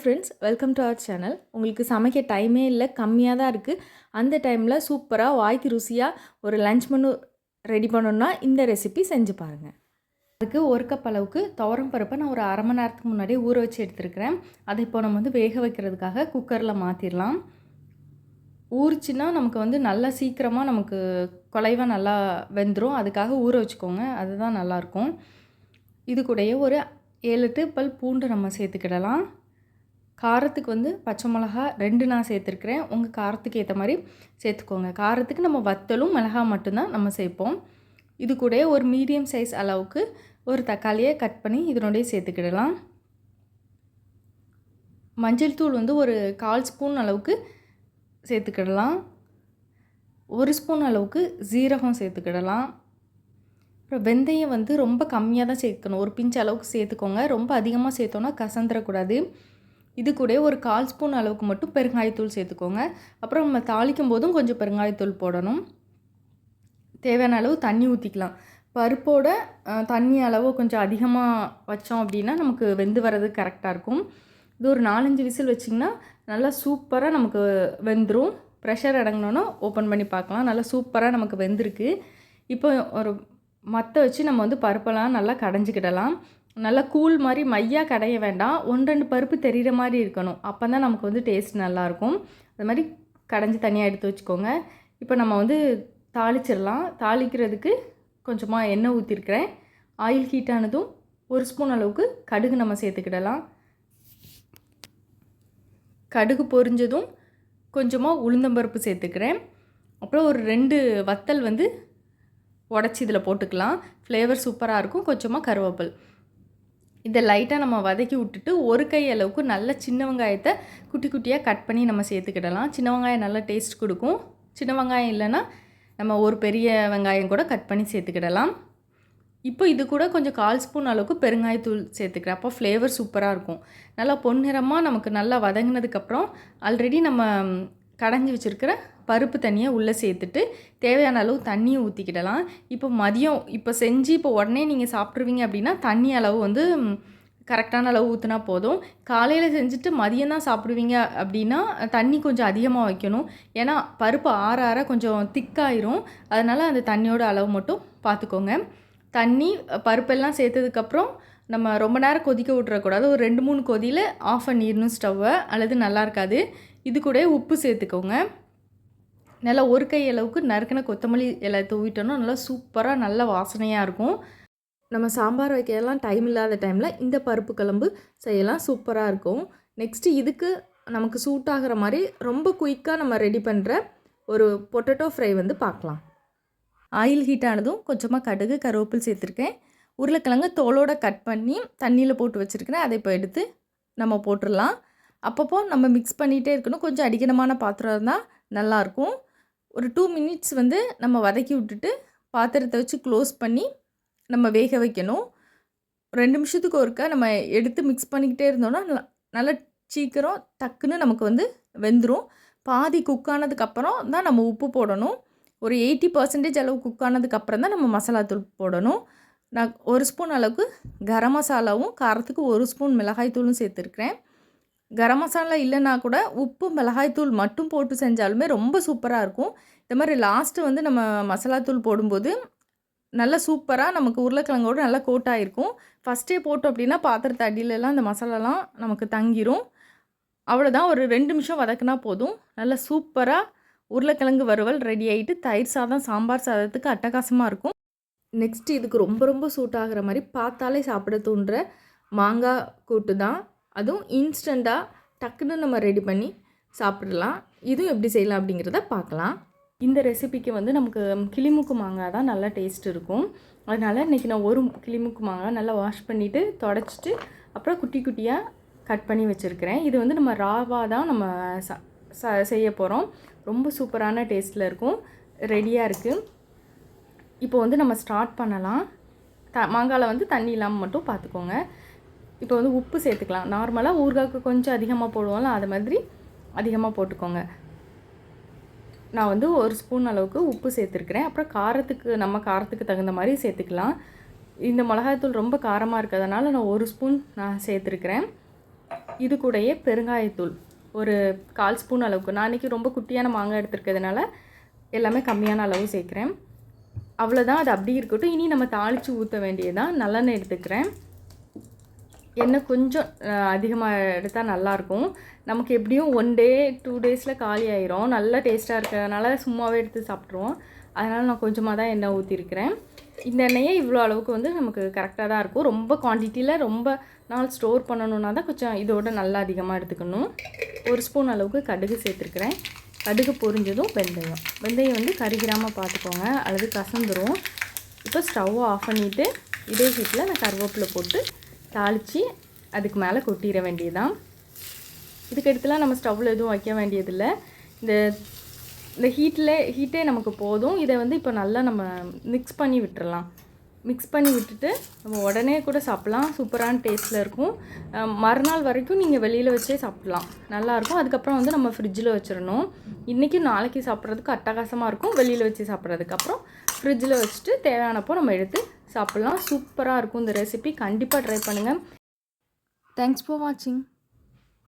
Friends welcome to our channel உங்களுக்கு சமைக்க டைமே இல்லை கம்மியாக தான் இருக்குது அந்த டைமில் சூப்பராக வாய்க்கு ருசியாக ஒரு லஞ்ச் மெனு ரெடி பண்ணணுன்னா இந்த ரெசிபி செஞ்சு பாருங்கள் அதுக்கு ஒரு கப் அளவுக்கு துவரம் பருப்பை நான் ஒரு அரை மணி நேரத்துக்கு முன்னாடியே ஊற வச்சு எடுத்துருக்கிறேன். அதை இப்போ நம்ம வந்து வேக வைக்கிறதுக்காக குக்கரில் மாற்றிடலாம் ஊறிச்சின்னா நமக்கு வந்து நல்லா சீக்கிரமாக நமக்கு குலைவாக நல்லா வெந்துடும் அதுக்காக ஊற வச்சுக்கோங்க அதுதான் நல்லாயிருக்கும் இது கூடயே ஒரு ஏழு எட்டு பல் பூண்டு நம்ம சேர்த்துக்கிடலாம். காரத்துக்கு வந்து பச்சை மிளகா ரெண்டு நான் சேர்த்துருக்குறேன். உங்கள் காரத்துக்கு ஏற்ற மாதிரி சேர்த்துக்கோங்க. காரத்துக்கு நம்ம வத்தலும் மிளகா மட்டும்தான் நம்ம சேர்ப்போம். இது கூட ஒரு மீடியம் சைஸ் அளவுக்கு ஒரு தக்காளியை கட் பண்ணி இதனுடைய சேர்த்துக்கிடலாம். மஞ்சள் தூள் வந்து ஒரு கால் ஸ்பூன் அளவுக்கு சேர்த்துக்கிடலாம். ஒரு ஸ்பூன் அளவுக்கு ஜீரகம் சேர்த்துக்கிடலாம். அப்புறம் வெந்தயம் வந்து ரொம்ப கம்மியாக தான் சேர்க்கணும். ஒரு பிஞ்ச் அளவுக்கு சேர்த்துக்கோங்க. ரொம்ப அதிகமாக சேர்த்தோன்னா கசந்துடக்கூடாது இது கூட ஒரு கால் ஸ்பூன் அளவுக்கு மட்டும் பெருங்காயத்தூள் சேர்த்துக்கோங்க. அப்புறம் நம்ம தாளிக்கும் போதும் கொஞ்சம் பெருங்காயத்தூள் போடணும். தேவையான அளவு தண்ணி ஊற்றிக்கலாம் பருப்போட தண்ணி அளவு கொஞ்சம் அதிகமாக வச்சோம் அப்படின்னா நமக்கு வெந்து வர்றது கரெக்டாக இருக்கும். இது ஒரு நாலஞ்சு விசில் வச்சிங்கன்னா நல்லா சூப்பராக நமக்கு வெந்துடும் ப்ரெஷர் அடங்கினோன்னா ஓப்பன் பண்ணி பார்க்கலாம். நல்லா சூப்பராக நமக்கு வெந்திருக்கு. இப்போ ஒரு மற்ற வச்சு நம்ம வந்து பருப்பெல்லாம் நல்லா கடைஞ்சிக்கிடலாம். நல்லா கூழ் மாதிரி மையாக கடைய வேண்டாம். ஒன்று ரெண்டு பருப்பு தெரிகிற மாதிரி இருக்கணும். அப்போ தான் நமக்கு வந்து டேஸ்ட் நல்லாயிருக்கும். அது மாதிரி கடைஞ்சி தனியாக எடுத்து வச்சுக்கோங்க. இப்போ நம்ம வந்து தாளிச்சிடலாம். தாளிக்கிறதுக்கு கொஞ்சமாக எண்ணெய் ஊற்றிருக்கிறேன் ஆயில் ஹீட் ஆனதும் ஒரு ஸ்பூன் அளவுக்கு கடுகு நம்ம சேர்த்துக்கிடலாம். கடுகு பொரிஞ்சதும் கொஞ்சமாக உளுந்தம்பருப்பு சேர்த்துக்கிறேன். அப்புறம் ஒரு ரெண்டு வத்தல் வந்து உடச்சி இதில் போட்டுக்கலாம். ஃப்ளேவர் சூப்பராக இருக்கும். கொஞ்சமாக கருவேப்பில். இதை லைட்டாக நம்ம வதக்கி விட்டுட்டு ஒரு கை அளவுக்கு நல்ல சின்ன வெங்காயத்தை குட்டி குட்டியாக கட் பண்ணி நம்ம சேர்த்துக்கிடலாம். சின்ன வெங்காயம் நல்லா டேஸ்ட் கொடுக்கும். சின்ன வெங்காயம் இல்லைன்னா நம்ம ஒரு பெரிய வெங்காயம் கூட கட் பண்ணி சேர்த்துக்கிடலாம். இப்போ இது கூட கொஞ்சம் கால் ஸ்பூன் அளவுக்கு பெருங்காயத்தூள் சேர்த்துக்கிறேன். அப்போ ஃப்ளேவர் சூப்பராக இருக்கும். நல்லா பொன்னிறமாக நமக்கு நல்லா வதங்கினதுக்கப்புறம் ஆல்ரெடி நம்ம கடைஞ்சி வச்சுருக்கிற பருப்பு தண்ணியை உள்ளே சேர்த்துட்டு தேவையான அளவு தண்ணியை ஊற்றிக்கிடலாம் இப்போ மதியம் இப்போ செஞ்சு இப்போ உடனே நீங்கள் சாப்பிட்ருவீங்க அப்படின்னா தண்ணி அளவு வந்து கரெக்டான அளவு ஊற்றினா போதும். காலையில் செஞ்சுட்டு மதியம் தான் சாப்பிடுவீங்க அப்படின்னா தண்ணி கொஞ்சம் அதிகமாக வைக்கணும். ஏன்னா பருப்பு ஆற ஆற கொஞ்சம் திக்காயிரும். அதனால் அந்த தண்ணியோட அளவு மட்டும் பார்த்துக்கோங்க. தண்ணி பருப்பெல்லாம் சேர்த்ததுக்கப்புறம் நம்ம ரொம்ப நேரம் கொதிக்க விட்றக்கூடாது ஒரு ரெண்டு மூணு கொதியில் ஆஃப் பண்ணிடணும் ஸ்டவ்வை. அல்லது நல்லா இருக்காது. இது கூட உப்பு சேர்த்துக்கோங்க. நல்லா ஒரு கை அளவுக்கு நறுக்கின கொத்தமல்லி இலை தூவிட்டோன்னா நல்லா சூப்பராக நல்ல வாசனையாக இருக்கும். நம்ம சாம்பார் வைக்கலாம் டைம் இல்லாத டைமில் இந்த பருப்பு குழம்பு செய்யலாம் சூப்பராக இருக்கும். நெக்ஸ்ட்டு இதுக்கு நமக்கு சூட் ஆகிற மாதிரி ரொம்ப குயிக்காக நம்ம ரெடி பண்ணுற ஒரு பொட்டேட்டோ ஃப்ரை வந்து பார்க்கலாம். ஆயில் ஹீட் ஆனதும் கொஞ்சமாக கடுகு கருவேப்பில் சேர்த்துருக்கேன். உருளைக்கிழங்கு தோலோடு கட் பண்ணி தண்ணியில் போட்டு வச்சுருக்கிறேன். அதை இப்போ எடுத்து நம்ம போட்டுடலாம். அப்பப்போ நம்ம மிக்ஸ் பண்ணிகிட்டே இருக்கணும். கொஞ்சம் அடிக்கணமான பாத்திரம் இருந்தால் நல்லாயிருக்கும் ஒரு டூ மினிட்ஸ் வந்து நம்ம வதக்கி விட்டுட்டு பாத்திரத்தை வச்சு க்ளோஸ் பண்ணி நம்ம வேக வைக்கணும். ரெண்டு நிமிஷத்துக்கு ஒருக்கா நம்ம எடுத்து மிக்ஸ் பண்ணிக்கிட்டே இருந்தோம்னா நல்லா சீக்கிரம் டக்குன்னு நமக்கு வந்து வெந்துடும் பாதி குக் ஆனதுக்கப்புறம் தான் நம்ம உப்பு போடணும். ஒரு எயிட்டி பர்சன்டேஜ் அளவு குக் ஆனதுக்கப்புறம் தான் நம்ம மசாலா தூள் போடணும். நான் ஒரு ஸ்பூன் அளவுக்கு கரம் மசாலாவும் காரத்துக்கு ஒரு ஸ்பூன் மிளகாய் தூளும் சேர்த்துருக்குறேன். கரம் மசாலா இல்லைன்னா கூட உப்பு மிளகாய்த்தூள் மட்டும் போட்டு செஞ்சாலுமே ரொம்ப சூப்பராக இருக்கும். இந்த மாதிரி லாஸ்ட்டு வந்து நம்ம மசாலாத்தூள் போடும்போது நல்ல சூப்பராக நமக்கு உருளைக்கிழங்கோடு நல்லா கோட்டாயிருக்கும் ஃபஸ்ட்டே போட்டோம் அப்படின்னா பாத்திரத்து அடியிலலாம் அந்த மசாலாலாம் நமக்கு தங்கிரும். அவ்வளோதான் ஒரு ரெண்டு நிமிஷம் வதக்குனா போதும். நல்லா சூப்பராக உருளைக்கிழங்கு வறுவல் ரெடி ஆகிட்டு தயிர் சாதம் சாம்பார் சாதத்துக்கு அட்டகாசமாக இருக்கும். நெக்ஸ்ட் இதுக்கு ரொம்ப ரொம்ப சூட் ஆகிற மாதிரி பார்த்தாலே சாப்பிட தூண்டுற மாங்காய் கூட்டு தான் அதுவும் இன்ஸ்டண்ட்டாக டக்குன்னு நம்ம ரெடி பண்ணி சாப்பிடலாம். இதுவும் எப்படி செய்யலாம் அப்படிங்கிறத பார்க்கலாம். இந்த ரெசிபிக்கு வந்து நமக்கு கிளிமுக்கு மாங்காய் தான் நல்லா டேஸ்ட் இருக்கும். அதனால் இன்றைக்கி நான் ஒரு கிளிமுக்கு மாங்காய் நல்லா வாஷ் பண்ணிவிட்டு தொடச்சிட்டு அப்புறம் குட்டி குட்டியாக கட் பண்ணி வச்சுருக்கிறேன். இது வந்து நம்ம ராவாக தான் நம்ம ச செய்ய போகிறோம் ரொம்ப சூப்பரான டேஸ்ட்டில் இருக்கும். ரெடியாக இருக்குது இப்போ வந்து நம்ம ஸ்டார்ட் பண்ணலாம். த மாங்காயில் வந்து தண்ணி இல்லாமல் மட்டும் பார்த்துக்கோங்க. இப்போ வந்து உப்பு சேர்த்துக்கலாம். நார்மலாக ஊறுகாய்க்கு கொஞ்சம் அதிகமாக போடுவோம்ல அது மாதிரி அதிகமாக போட்டுக்கோங்க. நான் வந்து ஒரு ஸ்பூன் அளவுக்கு உப்பு சேர்த்துருக்குறேன். அப்புறம் காரத்துக்கு நம்ம காரத்துக்கு தகுந்த மாதிரி சேர்த்துக்கலாம். இந்த மிளகாய்த்தூள் ரொம்ப காரமாக இருக்கிறதுனால நான் ஒரு ஸ்பூன் நான் சேர்த்துருக்குறேன். இது கூடயே பெருங்காயத்தூள். ஒரு கால் ஸ்பூன் அளவுக்கு. நான் இன்றைக்கி ரொம்ப குட்டியான மாங்காய் எடுத்துருக்கிறதுனால எல்லாமே கம்மியான அளவு சேர்க்குறேன். அவ்வளோதான் அது அப்படி இருக்கட்டும். இனி நம்ம தாளித்து ஊற்ற வேண்டியதான் நல்லெண்ணெய் எடுத்துக்கிறேன். எண்ணெய் கொஞ்சம் அதிகமாக எடுத்தால் நல்லாயிருக்கும் நமக்கு எப்படியும் ஒன் டே டூ டேஸில் காலி ஆயிரும். நல்லா டேஸ்ட்டாக இருக்கிறதுனால சும்மாவே எடுத்து சாப்பிட்ருவோம் அதனால் நான் கொஞ்சமாக தான் எண்ணெய் ஊற்றிருக்கிறேன் இந்த எண்ணெயே இவ்வளோ அளவுக்கு வந்து நமக்கு கரெக்டாக தான் இருக்கும். ரொம்ப குவான்டிட்டியில் ரொம்ப நாள் ஸ்டோர் பண்ணணுன்னா தான் கொஞ்சம் இதோட நல்லா அதிகமாக எடுத்துக்கணும். ஒரு ஸ்பூன் அளவுக்கு கடுகு சேர்த்துருக்குறேன். கடுகு பொரிஞ்சதும் வெந்தயம். வெந்தயம் வந்து கருகிராமல் பார்த்துக்கோங்க. அல்லது கசந்துரும். இப்போ ஸ்டவ்வை ஆஃப் பண்ணிவிட்டு இதே ஹீட்டில் நான் கருவேப்பிலை போட்டு தாளித்து அதுக்கு மேலே கொட்டிட வேண்டியதுதான். இதுக்கடுத்துலாம் நம்ம ஸ்டவ்வில் எதுவும் வைக்க வேண்டியதில்லை. இந்த இந்த ஹீட்டில் ஹீட்டே நமக்கு போதும். இதை வந்து இப்போ நல்லா நம்ம மிக்ஸ் பண்ணி விட்டுறலாம். மிக்ஸ் பண்ணி விட்டுட்டு நம்ம உடனே கூட சாப்பிட்லாம். சூப்பரான டேஸ்ட்டில் இருக்கும். மறுநாள் வரைக்கும் நீங்கள் வெளியில் வச்சே சாப்பிட்லாம். நல்லாயிருக்கும் அதுக்கப்புறம் வந்து நம்ம ஃப்ரிட்ஜில் வச்சிடணும். இன்றைக்கும் நாளைக்கு சாப்பிட்றதுக்கு அட்டகாசமாக இருக்கும். வெளியில் வச்சு சாப்பிட்றதுக்கப்புறம் ஃப்ரிட்ஜில் வச்சுட்டு தேவையானப்போ நம்ம எடுத்து சாப்பிட்லாம். சூப்பராக இருக்கும் இந்த ரெசிபி கண்டிப்பாக ட்ரை பண்ணுங்கள் தேங்க்ஸ் ஃபார் வாட்சிங்